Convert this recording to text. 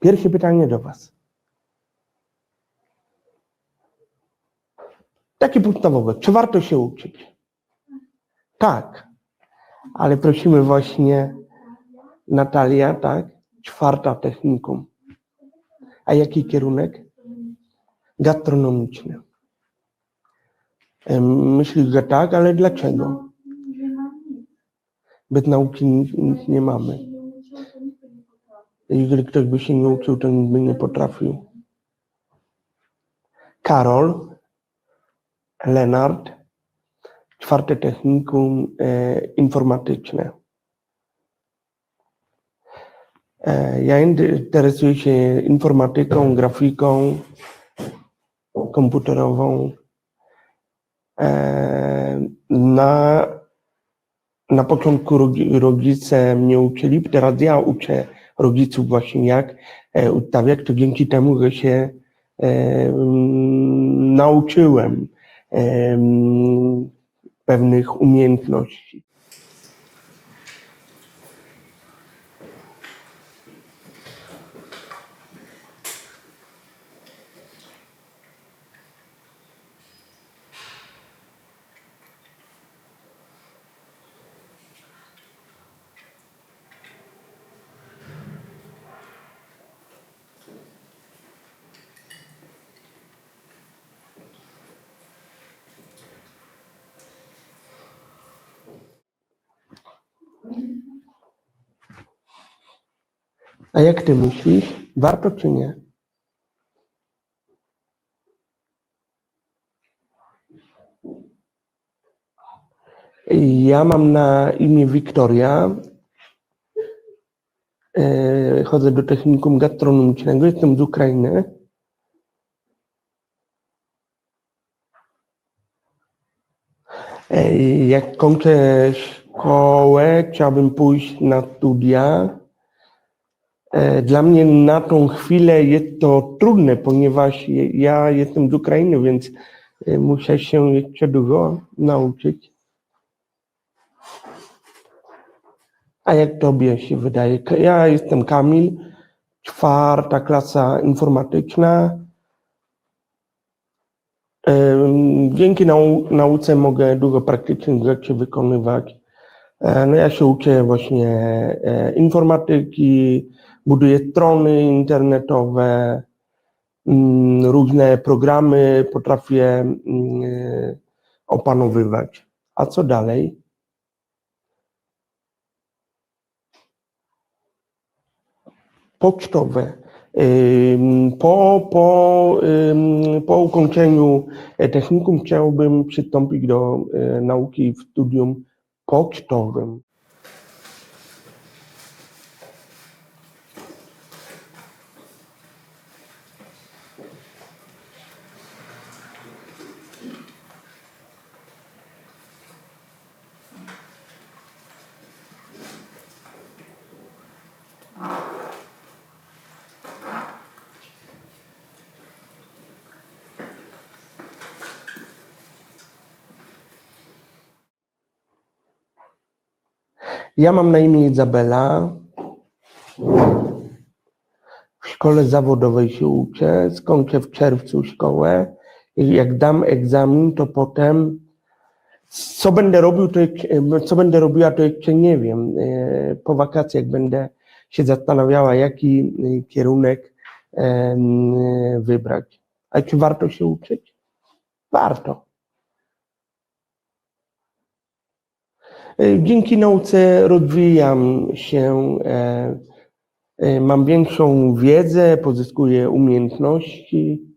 Pierwsze pytanie do Was. Takie podstawowe. Czy warto się uczyć? Tak. Ale prosimy właśnie Natalia, tak? Czwarta technikum. A jaki kierunek? Gastronomiczny. Myślisz, że tak, ale dlaczego? Bez nauki nic, nic nie mamy. Jeżeli ktoś by się nie uczył, to nikt by nie potrafił. Karol, Lenart, czwarte technikum e, informatyczne. E, ja interesuję się informatyką, grafiką komputerową. E, na, na początku rodzi- rodzice mnie uczyli, teraz ja uczę rodziców właśnie jak e, ustawiać, to dzięki temu, że się e, mm, nauczyłem pewnych umiejętności. A jak ty myślisz? Warto czy nie? Ja mam na imię Wiktoria. E, Chodzę do technikum gastronomicznego. Jestem z Ukrainy. E, Jak kończę szkołę, chciałbym pójść na studia. E, Dla mnie na tą chwilę jest to trudne, ponieważ ja jestem z Ukrainy, więc e, muszę się jeszcze dużo nauczyć. A jak tobie się wydaje? Ja jestem Kamil, czwarta klasa informatyczna. Em, Dzięki nau nauce mogę dużo praktycznych rzeczy wykonywać. E, No ja się uczę właśnie e, informatyki, buduję strony internetowe, mm, różne programy potrafię mm, e, opanowywać. A co dalej? Pocztowe. Po, po, po ukończeniu e, technikum chciałbym przystąpić do e, nauki w studium pocztowym. Ja mam na imię Izabela. W szkole zawodowej się uczę. Skończę w czerwcu szkołę. Jak dam egzamin, to potem co będę robił, to co będę robiła, to jeszcze nie wiem. E, Po wakacjach będę się zastanawiała, jaki e, kierunek wybrać. A czy warto się uczyć? Warto. Dzięki nauce rozwijam się, e, e, mam większą wiedzę, pozyskuję umiejętności.